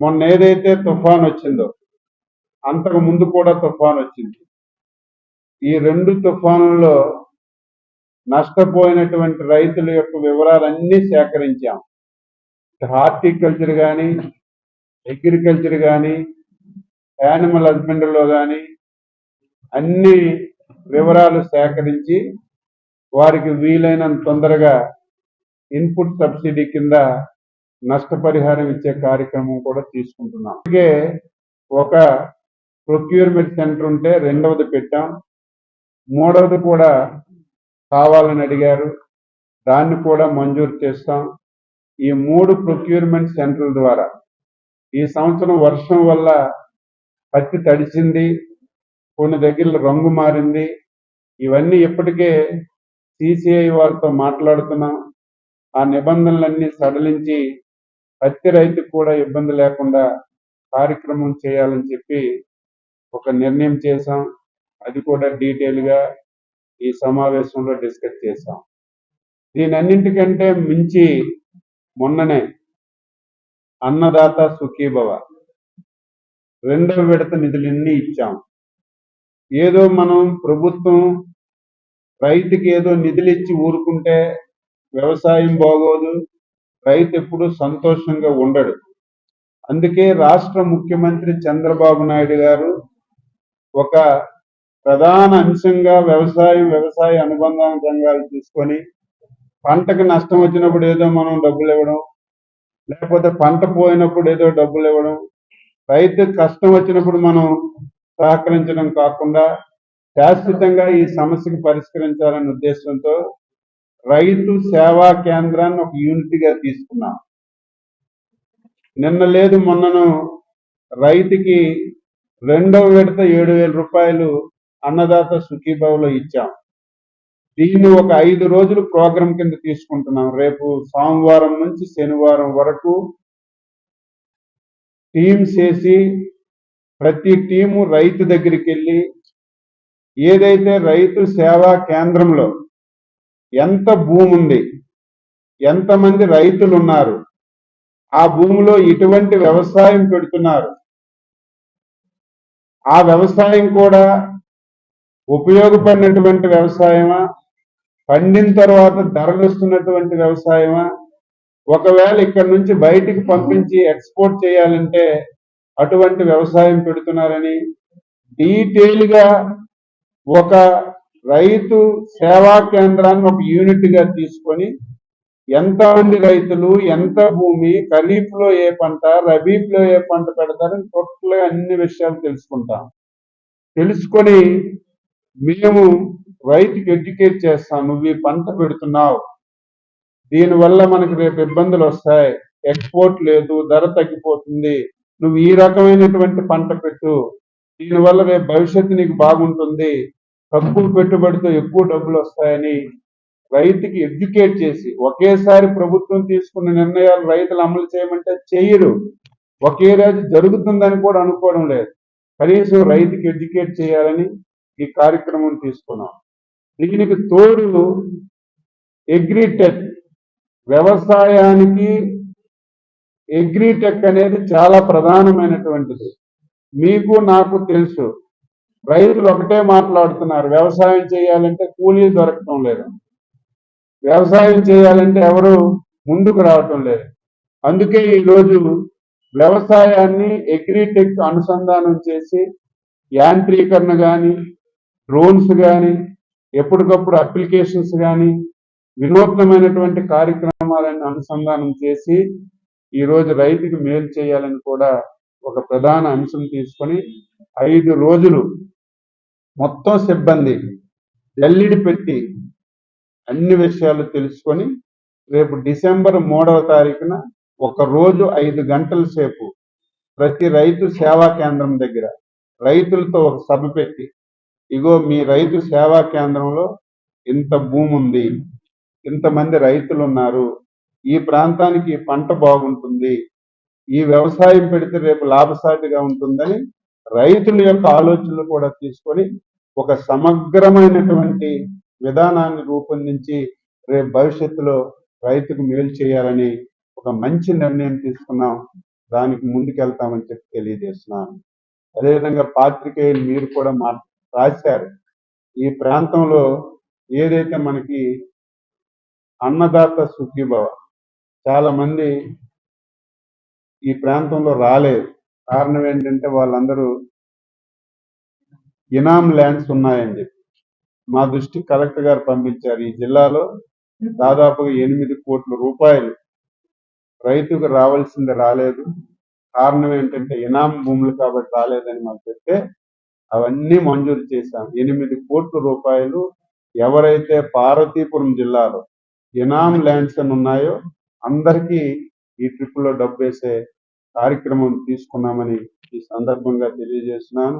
మొన్న ఏదైతే తుఫాన్ వచ్చిందో అంతకు ముందు కూడా తుఫాన్ వచ్చింది. ఈ రెండు తుఫానుల్లో నష్టపోయినటువంటి రైతుల యొక్క వివరాలన్నీ సేకరించాం. హార్టికల్చర్ కానీ అగ్రికల్చర్ కానీ యానిమల్ హస్బెండరీలో కానీ అన్ని వివరాలు సేకరించి వారికి వీలైనంత తొందరగా ఇన్పుట్ సబ్సిడీ కింద నష్టపరిహారం ఇచ్చే కార్యక్రమం కూడా తీసుకుంటున్నాం. అలాగే ఒక ప్రొక్యూర్మెంట్ సెంటర్ ఉంటే రెండవది పెట్టాం. మూడవది కూడా కావాలని అడిగారు. దాన్ని కూడా మంజూరు చేస్తాం. ఈ మూడు ప్రొక్యూర్మెంట్ సెంటర్ల ద్వారా. ఈ సంవత్సరం వర్షం వల్ల పత్తి తడిచింది కొన్ని దగ్గర రంగు మారింది. ఇవన్నీ ఇప్పటికే సిసిఐ వారితో మాట్లాడుతున్నాం. ఆ నిబంధనలన్నీ సడలించి పత్తి రైతుకు కూడా ఇబ్బంది లేకుండా కార్యక్రమం చేయాలని చెప్పి ఒక నిర్ణయం చేశాం. అది కూడా డీటెయిల్గా ఈ సమావేశంలో డిస్కస్ చేశాం. దీనన్నింటికంటే మించి మొన్ననే అన్నదాత సుఖీభవ రెండవ విడత నిధులన్నీ ఇచ్చాం. ఏదో మనం ప్రభుత్వం రైతుకి ఏదో నిధులు ఇచ్చి ఊరుకుంటే వ్యవసాయం బాగోదు రైతు ఎప్పుడు సంతోషంగా ఉండడు. అందుకే రాష్ట్ర ముఖ్యమంత్రి చంద్రబాబు నాయుడు గారు ఒక ప్రధాన అంశంగా వ్యవసాయం వ్యవసాయ అనుబంధ రంగాలు తీసుకొని పంటకు నష్టం వచ్చినప్పుడు ఏదో మనం డబ్బులు ఇవ్వడం లేకపోతే పంట పోయినప్పుడు ఏదో డబ్బులు ఇవ్వడం రైతు కష్టం వచ్చినప్పుడు మనం సహకరించడం కాకుండా శాశ్వతంగా ఈ సమస్యకు పరిష్కరించాలనే ఉద్దేశంతో రైతు సేవా కేంద్రాన్ని ఒక యూనిట్గా తీసుకున్నాం. నిన్న లేదు మొన్నను రైతుకి రెండవ విడత ఏడు వేల రూపాయలు అన్నదాత సుఖీభావలో ఇచ్చాం. దీన్ని ఒక ఐదు రోజులు ప్రోగ్రాం కింద తీసుకుంటున్నాం. రేపు సోమవారం నుంచి శనివారం వరకు టీమ్స్ వేసి ప్రతి టీము రైతు దగ్గరికి వెళ్ళి ఏదైతే రైతు సేవా కేంద్రంలో ఎంత భూమి ఉంది? ఎంతమంది రైతులు ఉన్నారు ఆ భూమిలో ఇటువంటి వ్యవసాయం పెడుతున్నారు. ఆ వ్యవసాయం కూడా ఉపయోగపడినటువంటి వ్యవసాయమా? పండిన తర్వాత ధరలు వస్తున్నటువంటి వ్యవసాయమా? ఒకవేళ ఇక్కడ నుంచి బయటికి పంపించి ఎక్స్పోర్ట్ చేయాలంటే అటువంటి వ్యవసాయం పెడుతున్నారని డీటెయిల్గా ఒక రైతు సేవా కేంద్రాన్ని ఒక యూనిట్గా తీసుకొని ఎంతమంది రైతులు ఎంత భూమి ఖరీఫ్లో ఏ పంట రబీఫ్లో ఏ పంట పెడతారని టోటల్ అన్ని విషయాలు తెలుసుకుంటాం. తెలుసుకొని మేము రైతుకి ఎడ్యుకేట్ చేస్తాం. నువ్వు ఈ పంట పెడుతున్నావు. దీనివల్ల మనకి రేపు ఇబ్బందులు వస్తాయి. ఎక్స్పోర్ట్ లేదు ధర తగ్గిపోతుంది. నువ్వు ఈ రకమైనటువంటి పంట పెట్టు. దీనివల్ల రేపు భవిష్యత్తు నీకు బాగుంటుంది. తక్కువ పెట్టుబడితో ఎక్కువ డబ్బులు వస్తాయని రైతుకి ఎడ్యుకేట్ చేసి ఒకేసారి ప్రభుత్వం తీసుకున్న నిర్ణయాలు రైతులు అమలు చేయమంటే చేయరు. ఒకే రోజు జరుగుతుందని కూడా అనుకోవడం లేదు. కనీసం రైతుకి ఎడ్యుకేట్ చేయాలని ఈ కార్యక్రమం తీసుకున్నాం. దీనికి తోడు ఎగ్రిటెక్ వ్యవసాయానికి ఎగ్రిటెక్ అనేది చాలా ప్రధానమైనటువంటిది. మీకు నాకు తెలుసు. రైతులు ఒకటే మాట్లాడుతున్నారు వ్యవసాయం చేయాలంటే కూలీలు దొరకటం లేదు. వ్యవసాయం చేయాలంటే ఎవరు ముందుకు రావటం లేదు. అందుకే ఈరోజు వ్యవసాయాన్ని అగ్రిటెక్ అనుసంధానం చేసి యాంత్రీకరణ కానీ డ్రోన్స్ కానీ ఎప్పటికప్పుడు అప్లికేషన్స్ కానీ వినూత్నమైనటువంటి కార్యక్రమాలను అనుసంధానం చేసి ఈరోజు రైతుకి మేలు చేయాలని కూడా ఒక ప్రధాన అంశం తీసుకొని ఐదు రోజులు మొత్తం సిబ్బంది ఎల్లిడి పెట్టి అన్ని విషయాలు తెలుసుకొని రేపు డిసెంబర్ మూడవ తారీఖున ఒక రోజు ఐదు గంటల సేపు ప్రతి రైతు సేవా కేంద్రం దగ్గర రైతులతో ఒక సభ పెట్టి ఇగో మీ రైతు సేవా కేంద్రంలో ఇంత భూమి ఉంది ఇంతమంది రైతులు ఉన్నారు ఈ ప్రాంతానికి పంట బాగుంటుంది ఈ వ్యవసాయం పెడితే రేపు లాభసాటిగా ఉంటుందని రైతుల యొక్క ఆలోచనలు కూడా తీసుకొని ఒక సమగ్రమైనటువంటి విధానాన్ని రూపొందించి రేపు భవిష్యత్తులో రైతుకు మేలు చేయాలని ఒక మంచి నిర్ణయం తీసుకున్నాం. దానికి ముందుకెళ్తామని చెప్పి తెలియజేస్తున్నాను. అదేవిధంగా పాత్రికేయులు మీరు కూడా మా రాశారు. ఈ ప్రాంతంలో ఏదైతే మనకి అన్నదాత సుఖీభవ చాలా మంది ఈ ప్రాంతంలో రాలేదు. కారణం ఏంటంటే వాళ్ళందరూ ఇనాం ల్యాండ్స్ ఉన్నాయని చెప్పి. మా దృష్టి కలెక్టర్ గారు పంపించారు. ఈ జిల్లాలో దాదాపుగా ఎనిమిది కోట్ల రూపాయలు రైతుకు రావాల్సింది రాలేదు. కారణం ఏంటంటే ఇనాం భూములు కాబట్టి రాలేదని మాకు చెప్తే అవన్నీ మంజూరు చేశాం. ఎనిమిది కోట్ల రూపాయలు ఎవరైతే పార్వతీపురం జిల్లాలో ఇనాం ల్యాండ్స్ అని ఉన్నాయో అందరికీ ఈ ట్రిప్లో డబ్బు వేసే కార్యక్రమం తీసుకున్నామని ఈ సందర్భంగా తెలియజేస్తున్నాను.